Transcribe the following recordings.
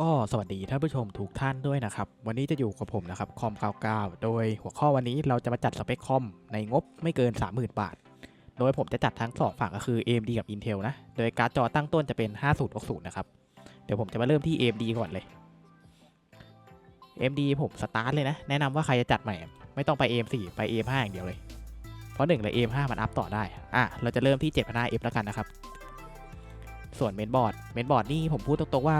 ก็สวัสดีท่านผู้ชมทุกท่านด้วยนะครับ วันนี้จะอยู่กับผมนะครับคอม99 โดยหัวข้อวันนี้เราจะมาจัดสเปคคอมในงบไม่เกิน 30,000 บาท โดยผมจะจัดทั้งสองฝั่งก็คือ AMD กับ Intel นะ โดยการ์ดจอตั้งต้นจะเป็น 5060 นะครับ เดี๋ยวผมจะมาเริ่มที่ AMD ก่อนเลย AMD ผมสตาร์ทเลยนะ แนะนำว่าใครจะจัดใหม่ ไม่ต้องไป AM4 ไป AM5 อย่างเดียวเลย เพราะหนึ่งเลย AM5 มันอัพต่อได้อะเราจะเริ่มที่ 7500F แล้วกันนะครับส่วนเมนบอร์ดเมนบอร์ดนี่ผมพูดตรงๆว่า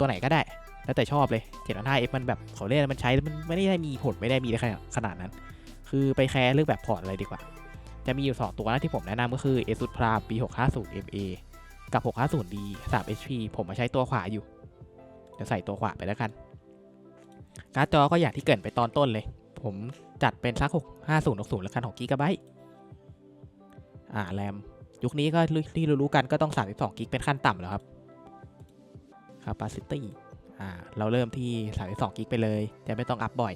ตัวไหนก็ได้ แล้วแต่ชอบเลย7 5 F มันแบบเขาเรียกอะไรมันใช้แล้วมันไม่ได้มีผลไม่ได้มีขนาดขนาดนั้น คือไปแคร์เรื่องแบบพอร์ตอะไรดีกว่า จะมีอยู่ 2 ตัวนะที่ผมแนะนำก็คือ ASUS Prime B650 MA กับ 650D 3 HP ผมมาใช้ตัวขวาอยู่ เดี๋ยวใส่ตัวขวาไปแล้วกัน การ์ดจอก็อย่างที่เกินไปตอนต้นเลย ผมจัดเป็นสัก 6 5060แล้วกัน6 GB อ่าแรมยุคนี้ก็ที่รู้ๆกันก็ต้อง 32 GB เป็นขั้นต่ำแล้วครับ capacity อ่าเราเริ่มที่32กิกไปเลย จะไม่ต้องอัพบ่อย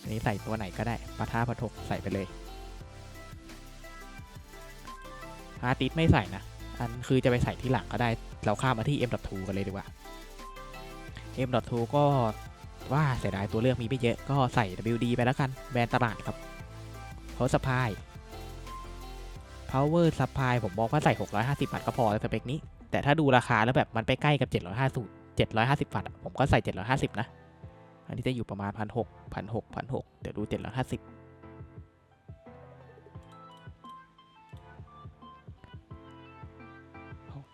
อันนี้ใส่ตัวไหนก็ได้ปะท่าปะทกใส่ไปเลยฮาร์ดดิสไม่ใส่นะ อันคือจะไปใส่ที่หลังก็ได้ เราข้ามมาที่ M.2 กันเลยดีกว่า M.2 ก็ว่าเสียดายตัวเลือกมีไม่เยอะ ก็ใส่ WD ไปแล้วกัน แบรนด์ตลาดครับ Power Supply Power Supply ผมบอกว่าใส่ 650วัตต์ก็พอแล้วสเปคนี้ แต่ถ้าดูราคาแล้วแบบมันไปใกล้กับ 750 750 วัตต์ผมก็ใส่ 750 นะ อันนี้จะอยู่ประมาณ 1,600 1,600 1,600เดี๋ยวดู 750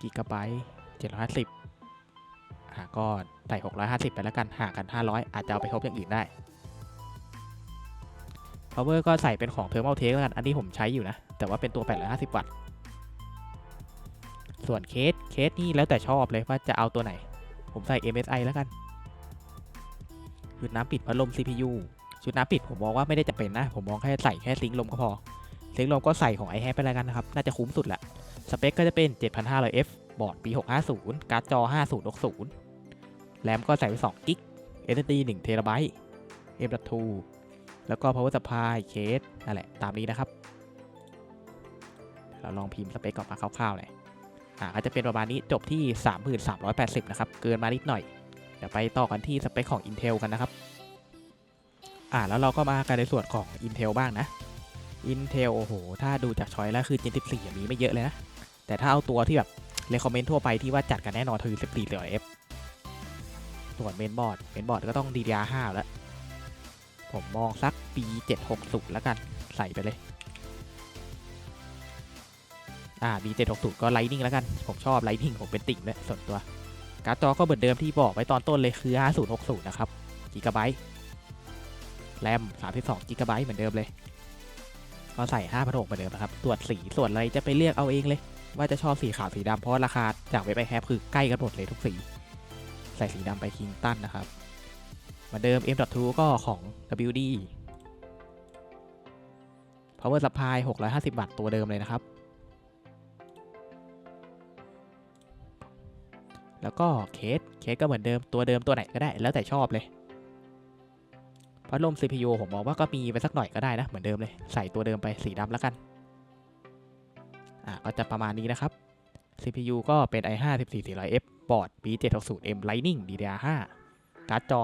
กิกะไบต์750อะก็ใส่ 650 ไปแล้วกัน ห่างกัน 500 อาจจะเอาไปทบอย่างอื่นได้ power ก็ใส่เป็นของ thermal take แล้วกัน อันนี้ผมใช้อยู่นะ แต่ว่าเป็นตัว 850 วัตต์ ส่วนเคส เคสนี่แล้วแต่ชอบเลยว่าจะเอาตัวไหน ผมใส่ MSI แล้วกัน ชุดน้ำปิดพัดลม CPU ชุดน้ำปิดผมมองว่าไม่ได้จะเป็นนะ ผมมองแค่ใส่แค่ซิงค์ลมก็พอ ซิงค์ลมก็ใส่ของ i h a ไปแล้วกันนะครับ น่าจะคุ้มสุดละ สเปคก็จะเป็น 7500F บอร์ด B650 การ์ดจอ 5060 แรมก็ใส่ไป2กิก SSD 1 t b M.2 แล้วก็ power supply เคสนั่นแหละ ตามนี้นะครับ เราลองพิมพ์สเปคก่อนมาคร่าวๆเลย อ่าก็จะเป็นประมาณนี้จบที่ 3380 นะครับ เกินมานิดหน่อย เดี๋ยวไปต่อกันที่สเปคของ Intel กันนะครับ อ่าแล้วเราก็มากันในส่วนของ Intel บ้างนะ Intel โอ้โห ถ้าดูจากช้อยแล้วคือ Gen 14อย่างนี้ไม่เยอะเลยนะ แต่ถ้าเอาตัวที่แบบ recommend ทั่วไปที่ว่าจัดกันแน่นอนคือ 14 F ส่วนเมนบอร์ด เมนบอร์ดก็ต้อง DDR5 แล้ว ผมมองสัก B760 แล้วกัน ใส่ไปเลย อ่า B760 ก็ Lightning แล้วกัน ผมชอบ Lightning ผมเป็นติ่งด้วยส่วนตัว การ์ดจอก็เหมือนเดิมที่บอกไว้ตอนต้นเลยคือ 5060 นะครับกิกะไบต์แรม32กิกะไบต์เหมือนเดิมเลยก็ใส่5 6 0เหมือนเดิมนะครับ ส่วนสีส่วนอะไรจะไปเลือกเอาเองเลย ว่าจะชอบสีขาวสีดำเพราะราคาจากเว็บไอแคปคือใกล้กันหมดเลยทุกสี ใส่สีดำไปคิงตันนะครับเหมือนเดิม M.2 ก็ของ WD Power Supply 650 วัตต์ตัวเดิมเลยนะครับ แล้วก็เคส เคสก็เหมือนเดิม ตัวเดิมตัวไหนก็ได้ แล้วแต่ชอบเลย พัดลม CPU ผมมองว่าก็มีไปสักหน่อยก็ได้นะ เหมือนเดิมเลย ใส่ตัวเดิมไปสีดำแล้วกัน อะก็จะประมาณนี้นะครับ CPU ก็เป็น i5 14400F บอร์ด B760M Lightning DDR5 การ์ดจอ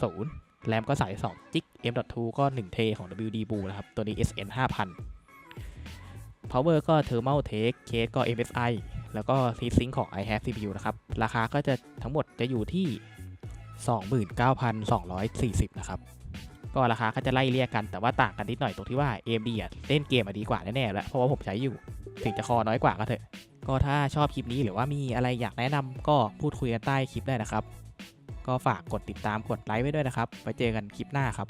5060 แรมก็ใส่2 g M.2 ก็1 t ของ WD Blue นะครับ ตัวนี้ SN 5000 Power ก็ Thermal Take เคสก็ MSI แล้วก็ Heat Sink ของ i have CPU นะครับ ราคาก็จะทั้งหมดจะอยู่ที่ 29,240 นะครับ ก็ราคาก็จะไล่เรียกกันแต่ว่าต่างกันนิดหน่อยตรงที่ว่า AMD เล่นเกมมาดีกว่าแน่ๆแล้วเพราะว่าผมใช้อยู่ถึงจะคอน้อยกว่าก็เถอะ ก็ถ้าชอบคลิปนี้หรือว่ามีอะไรอยากแนะนำก็พูดคุยกันใต้คลิปได้นะครับ ก็ฝากกดติดตามกดไลค์ไว้ด้วยนะครับไว้เจอกันคลิปหน้าครับ